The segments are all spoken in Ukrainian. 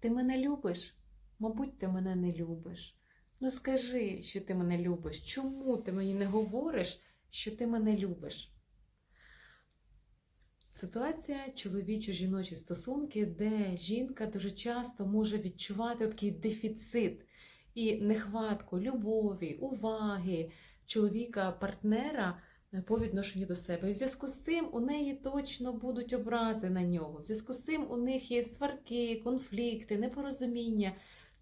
Ти мене любиш? Мабуть, ти мене не любиш. Ну скажи, що ти мене любиш. Чому ти мені не говориш, що ти мене любиш? Ситуація чоловічо-жіночі стосунки, де жінка дуже часто може відчувати такий дефіцит і нехватку любові, уваги чоловіка-партнера по відношенню до себе. І в зв'язку з цим у неї точно будуть образи на нього. В зв'язку з цим у них є сварки, конфлікти, непорозуміння.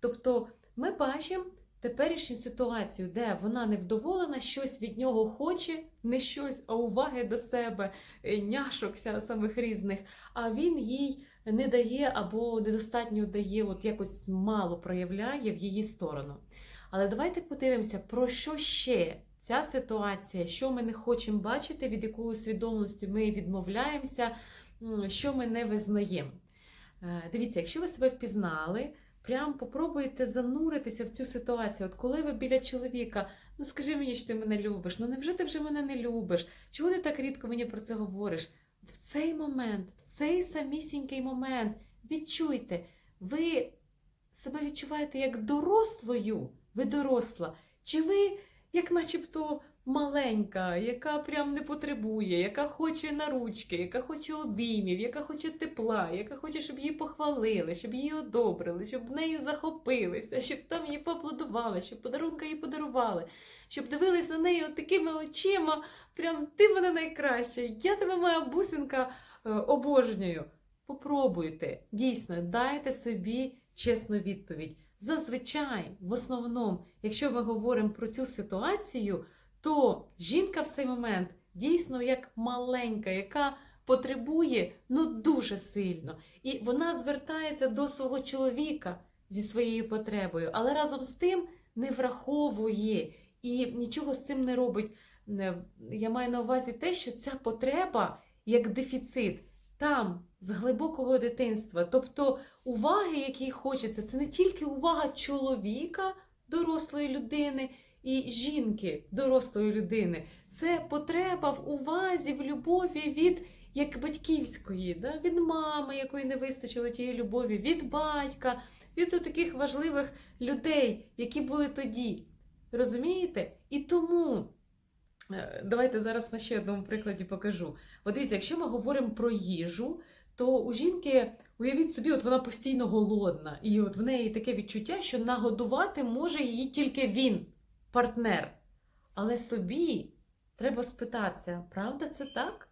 Тобто ми бачимо теперішню ситуацію, де вона невдоволена, щось від нього хоче, не щось, а уваги до себе, е, няшок ся- самих різних, а він їй не дає або недостатньо дає, от якось мало проявляє в її сторону. Але давайте подивимося, про що ще ця ситуація, що ми не хочемо бачити, від якої усвідомленості ми відмовляємося, що ми не визнаємо. Е, Дивіться, якщо ви себе впізнали, прям попробуйте зануритися в цю ситуацію. От коли ви біля чоловіка, ну скажи мені, що ти мене любиш, ну невже ти вже мене не любиш? Чого ти так рідко мені про це говориш? В цей момент, в цей самісінький момент відчуйте, ви себе відчуваєте як дорослою, ви доросла, чи ви як начебто маленька, яка прям не потребує, яка хоче на ручки, яка хоче обіймів, яка хоче тепла, яка хоче, щоб її похвалили, щоб її одобрили, щоб нею захопилися, щоб там її поаплодували, щоб подарунка їй подарували, щоб дивились на неї такими очима. Прям ти мене найкраща, я тебе, моя бусинка, е, обожнюю. Попробуйте, дійсно, дайте собі чесну відповідь. Зазвичай, в основному, якщо ми говоримо про цю ситуацію, то жінка в цей момент дійсно як маленька, яка потребує ну дуже сильно. І вона звертається до свого чоловіка зі своєю потребою, але разом з тим не враховує і нічого з цим не робить. Я маю на увазі те, що ця потреба як дефіцит там, з глибокого дитинства. Тобто уваги, які хочеться, це не тільки увага чоловіка, дорослої людини, і жінки, дорослої людини. Це потреба в увазі, в любові від як батьківської, да? від мами, якої не вистачило тієї любові, від батька, від таких важливих людей, які були тоді. Розумієте? І тому. Е, Давайте зараз на ще одному прикладі покажу. От дивіться, якщо ми говоримо про їжу, то у жінки, уявіть собі, от вона постійно голодна, і от в неї таке відчуття, що нагодувати може її тільки він, партнер. Але собі треба спитатися, правда це так?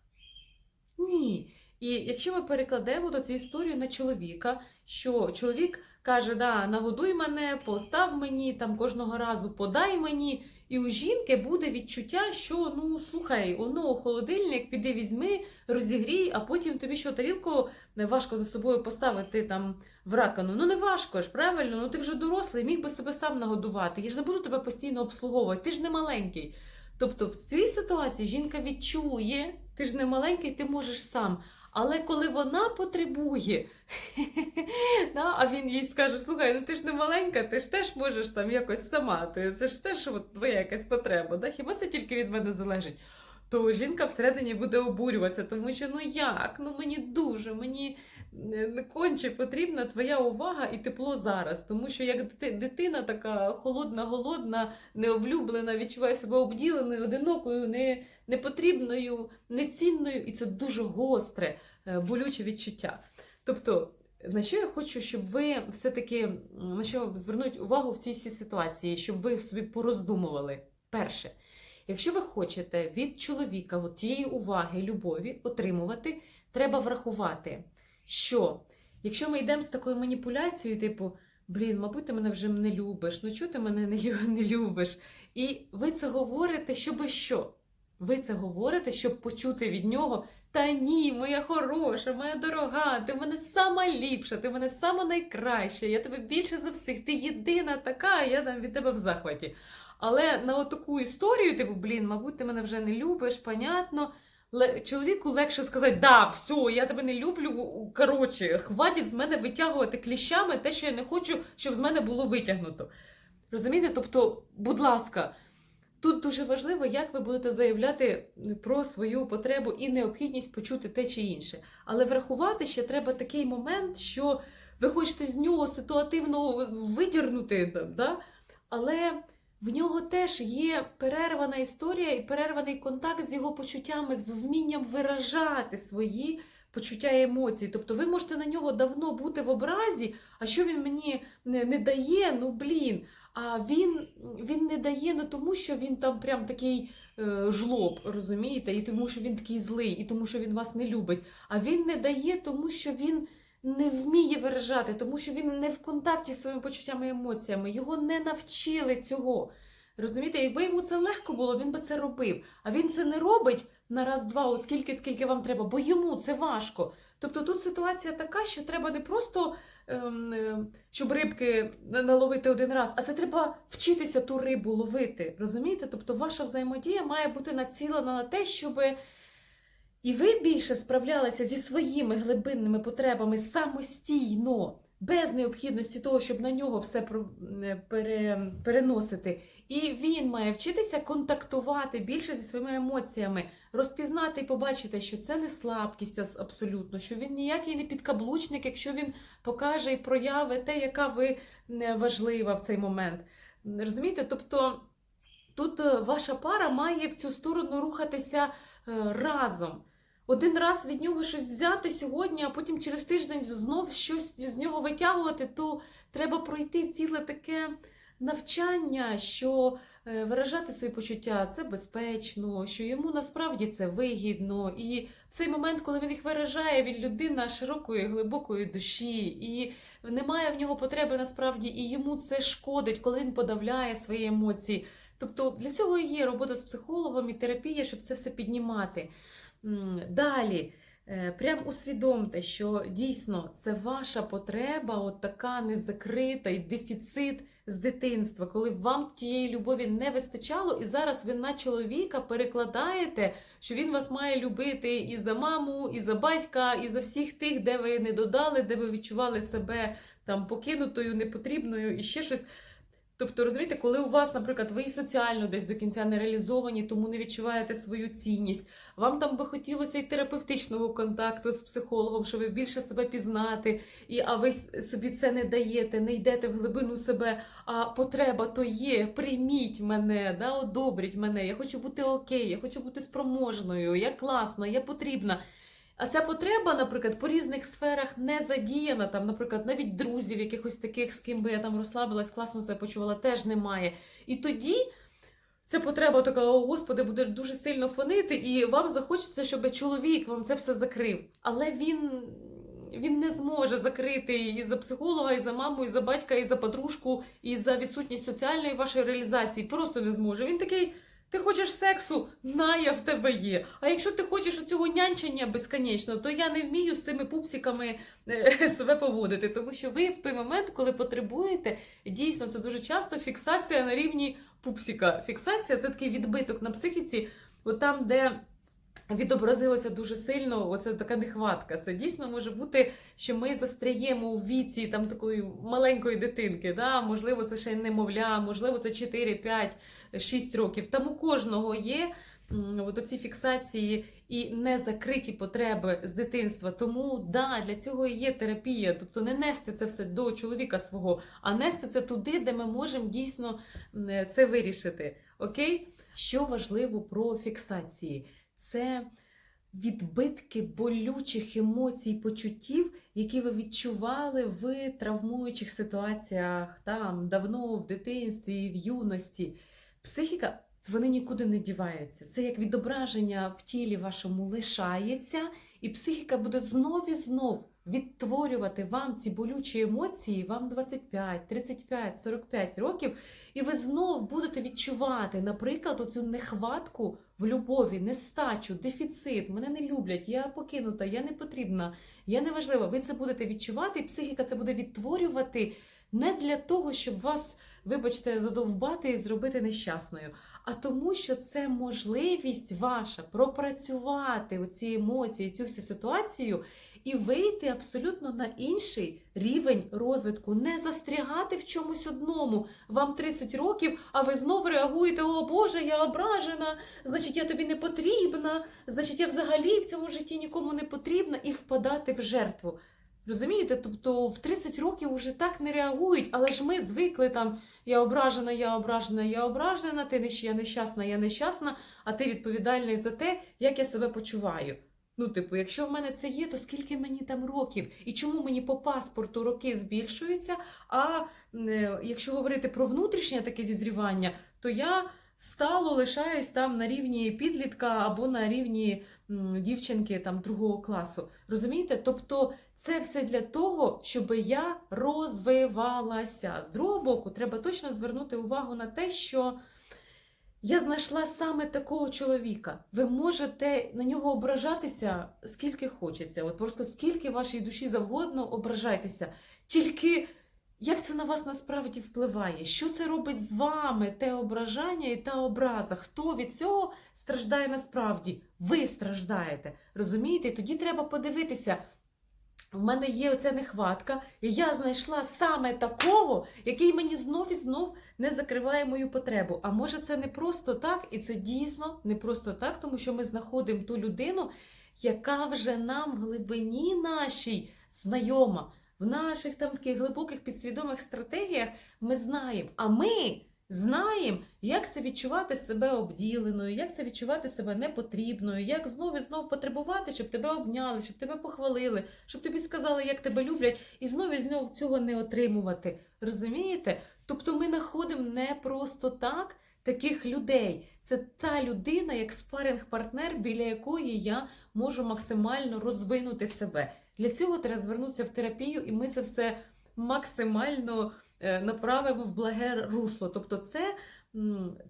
Ні. І якщо ми перекладемо то цю історію на чоловіка, що чоловік каже, да, нагодуй мене, постав мені там кожного разу, подай мені. І у жінки буде відчуття, що ну слухай, воно холодильник, піди візьми, розігрій, а потім тобі що тарілку не важко за собою поставити там в ракану. Ну не важко ж, правильно? Ну ти вже дорослий, міг би себе сам нагодувати. Я ж не буду тебе постійно обслуговувати, ти ж не маленький. Тобто в цій ситуації жінка відчує, ти ж не маленький, ти можеш сам. Але коли вона потребує, а він їй скаже: слухай, ну ти ж не маленька, ти ж теж можеш там якось сама. Ти, це ж теж твоя якась потреба. Да? Хіба це тільки від мене залежить? То жінка всередині буде обурюватися, тому що ну як? Ну мені дуже, мені не конче потрібна твоя увага і тепло зараз. Тому що як дитина така холодна, голодна, необлюблена, відчуває себе обділеною, одинокою, не, непотрібною, нецінною, і це дуже гостре, е, болюче відчуття. Тобто, на що я хочу, щоб ви все-таки на що звернуть увагу в цій всій ситуації, щоб ви собі пороздумували. Перше, якщо ви хочете від чоловіка от тієї уваги, любові отримувати, треба врахувати, що якщо ми йдемо з такою маніпуляцією, типу, блін, мабуть, ти мене вже не любиш, ну чого ти мене не, любиш? І ви це говорите, щоби що? Ви це говорите, щоб почути від нього. Та ні, моя хороша, моя дорога, ти в мене сама ліпша, ти в мене найкраща, я тебе більше за всіх, ти єдина така, я там від тебе в захваті. Але на таку історію, типу, блін, мабуть, ти мене вже не любиш, понятно. Чоловіку легше сказати, да, все, я тебе не люблю. Коротше, хватить з мене витягувати кліщами те, що я не хочу, щоб з мене було витягнуто. Розумієте? Тобто, будь ласка, тут дуже важливо, як ви будете заявляти про свою потребу і необхідність почути те чи інше. Але врахувати ще треба такий момент, що ви хочете з нього ситуативно видірнути, да? але в нього теж є перервана історія і перерваний контакт з його почуттями, з вмінням виражати свої почуття і емоції. Тобто ви можете на нього давно бути в образі, а що він мені не, дає, ну блін. А він, він не дає не тому, що він там прям такий е, жлоб, розумієте, і тому, що він такий злий, і тому, що він вас не любить. А він не дає, тому що він не вміє виражати, тому що він не в контакті з своїми почуттями і емоціями. Його не навчили цього. Розумієте, якби йому це легко було, він би це робив. А він це не робить на раз-два, оскільки скільки вам треба, бо йому це важко. Тобто тут ситуація така, що треба не просто ем, е, щоб рибки наловити один раз, а це треба вчитися ту рибу ловити. Розумієте? Тобто ваша взаємодія має бути націлена на те, щоб і ви більше справлялися зі своїми глибинними потребами самостійно, без необхідності того, щоб на нього все е, пере, переносити. І він має вчитися контактувати більше зі своїми емоціями, розпізнати і побачити, що це не слабкість абсолютно, що він ніякий не підкаблучник, якщо він покаже і прояви те, яка ви не важлива в цей момент. Розумієте? Тобто тут е, ваша пара має в цю сторону рухатися е, разом. Один раз від нього щось взяти сьогодні, а потім через тиждень знов щось з нього витягувати, то треба пройти ціле таке навчання, що е, виражати свої почуття це безпечно, що йому насправді це вигідно. І в цей момент, коли він їх виражає, він людина широкої, глибокої душі, і немає в нього потреби насправді, і йому це шкодить, коли він подавляє свої емоції. Тобто для цього і є робота з психологом і терапія, щоб це все піднімати. Далі. е, Прям усвідомте, що дійсно це ваша потреба, от така незакрита і дефіцит з дитинства, коли вам тієї любові не вистачало, і зараз ви на чоловіка перекладаєте, що він вас має любити і за маму, і за батька, і за всіх тих, де ви не додали, де ви відчували себе там покинутою, непотрібною і ще щось. Тобто, розумієте, коли у вас, наприклад, ви і соціально десь до кінця не реалізовані, тому не відчуваєте свою цінність. Вам там би хотілося і терапевтичного контакту з психологом, щоб більше себе пізнати, і а ви собі це не даєте, не йдете в глибину себе. А потреба то є. Прийміть мене, да, одобріть мене. Я хочу бути окей, я хочу бути спроможною, я класна, я потрібна. А ця потреба, наприклад, по різних сферах не задіяна. Там, наприклад, навіть друзів, якихось таких, з ким би я там розслабилась, класно себе почувала, теж немає. І тоді ця потреба така, о Господи, буде дуже сильно фонити, і вам захочеться, щоб чоловік вам це все закрив. Але він, він не зможе закрити і за психолога, і за маму, і за батька, і за подружку, і за відсутність соціальної вашої реалізації. Просто не зможе. Він такий. Ти хочеш сексу? На, я в тебе є. А якщо ти хочеш оцього нянчення безконечно, то я не вмію з цими пупсиками е, себе поводити. Тому що ви в той момент, коли потребуєте, дійсно це дуже часто фіксація на рівні пупсика. Фіксація це такий відбиток на психіці, от там, де відобразилося дуже сильно, оце така нехватка. Це дійсно може бути, що ми застряємо у віці там такої маленької дитинки. Да? Можливо, це ще немовля, можливо, це 4, 5, 6 років. Там у кожного є. От оці фіксації і незакриті потреби з дитинства. Тому да, для цього і є терапія. Тобто не нести це все до чоловіка свого, а нести це туди, де ми можемо дійсно це вирішити. Окей? Що важливо про фіксації? Це відбитки болючих емоцій, почуттів, які ви відчували в травмуючих ситуаціях, там давно в дитинстві, в юності. Психіка вони нікуди не діваються. Це як відображення в тілі вашому лишається, і психіка буде знов і знов відтворювати вам ці болючі емоції, вам 25, 35, 45 років, і ви знов будете відчувати, наприклад, оцю нехватку в любові, нестачу, дефіцит. Мене не люблять, я покинута, я не потрібна, я не важлива. Ви це будете відчувати, і психіка це буде відтворювати не для того, щоб вас, вибачте, задовбати і зробити нещасною, а тому, що це можливість ваша пропрацювати оці емоції, цю всю ситуацію і вийти абсолютно на інший рівень розвитку, не застрягати в чомусь одному. Вам 30 років, а ви знову реагуєте: О Боже, я ображена, значить, я тобі не потрібна, значить, я взагалі в цьому житті нікому не потрібна, і впадати в жертву. Розумієте? Тобто в 30 років вже так не реагують, але ж ми звикли там я ображена, я ображена, я ображена, ти я нещасна, я нещасна, а ти відповідальний за те, як я себе почуваю. Ну, типу, якщо в мене це є, то скільки мені там років? І чому мені по паспорту роки збільшуються? А е, якщо говорити про внутрішнє таке зізрівання, то я стало лишаюсь там на рівні підлітка або на рівні дівчинки там другого класу. Розумієте? Тобто це все для того, щоб я розвивалася. З другого боку, треба точно звернути увагу на те, що я знайшла саме такого чоловіка. Ви можете на нього ображатися скільки хочеться. От просто скільки вашій душі завгодно ображайтеся. Тільки як це на вас насправді впливає? Що це робить з вами те ображання і та образа? Хто від цього страждає насправді? Ви страждаєте. Розумієте? Тоді треба подивитися. У мене є оця нехватка, і я знайшла саме такого, який мені знов і знов не закриває мою потребу. А може, це не просто так, і це дійсно не просто так, тому що ми знаходимо ту людину, яка вже нам в глибині нашій знайома. В наших там таких глибоких підсвідомих стратегіях ми знаємо. А ми знаємо, як це відчувати себе обділеною, як це відчувати себе непотрібною, як знов і знов потребувати, щоб тебе обняли, щоб тебе похвалили, щоб тобі сказали, як тебе люблять, і знов і знов цього не отримувати. Розумієте? Тобто ми знаходимо не просто так таких людей. Це та людина, як спаринг-партнер, біля якої я можу максимально розвинути себе. Для цього треба звернутися в терапію, і ми це все максимально е, направимо в благе русло. Тобто, це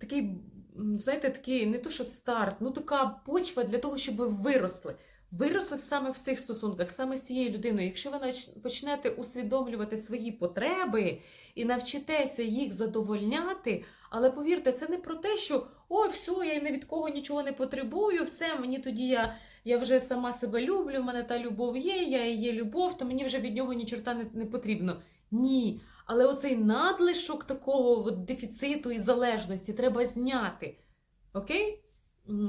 такий, знаєте, такий не то, що старт, ну така почва для того, щоб ви виросли. Виросли саме в цих стосунках, саме з цією людиною. Якщо ви почнете усвідомлювати свої потреби і навчитеся їх задовольняти, але повірте, це не про те, що ой, все, я ні від кого нічого не потребую, все, мені тоді я, я вже сама себе люблю, в мене та любов є, я є любов, то мені вже від нього ні чорта не, не потрібно. Ні. Але оцей надлишок такого дефіциту і залежності треба зняти. Окей?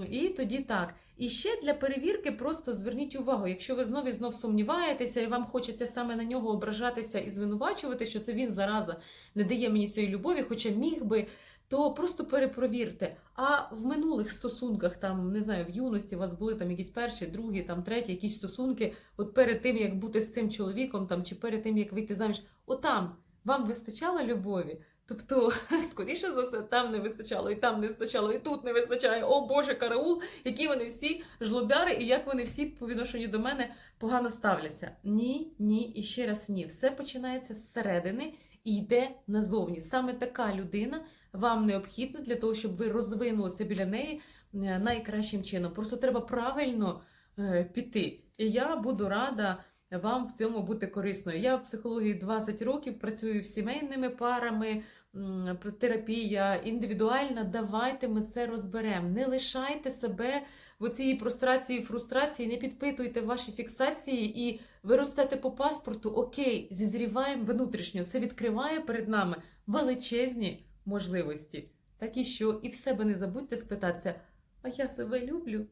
І тоді так. І ще для перевірки просто зверніть увагу, якщо ви знов і знов сумніваєтеся, і вам хочеться саме на нього ображатися і звинувачувати, що це він зараза не дає мені цієї любові, хоча міг би, то просто перепровірте. А в минулих стосунках, там не знаю, в юності у вас були там якісь перші, другі, там треті, якісь стосунки, от перед тим як бути з цим чоловіком, там чи перед тим як вийти заміж, отам вам вистачало любові. Тобто, скоріше за все, там не вистачало, і там не вистачало, і тут не вистачає. О Боже, караул, які вони всі жлобяри, і як вони всі по відношенню до мене погано ставляться. Ні, ні, і ще раз ні. Все починається зсередини і йде назовні. Саме така людина вам необхідна для того, щоб ви розвинулися біля неї е, найкращим чином. Просто треба правильно е, піти. І я буду рада вам в цьому бути корисною. Я в психології 20 років працюю з сімейними парами, терапія індивідуальна. Давайте ми це розберемо. Не лишайте себе в оцій прострації, фрустрації, не підпитуйте ваші фіксації і ви ростете по паспорту. Окей, зізріваємо внутрішньо. Це відкриває перед нами величезні можливості. Так і що, і в себе не забудьте спитатися: а я себе люблю?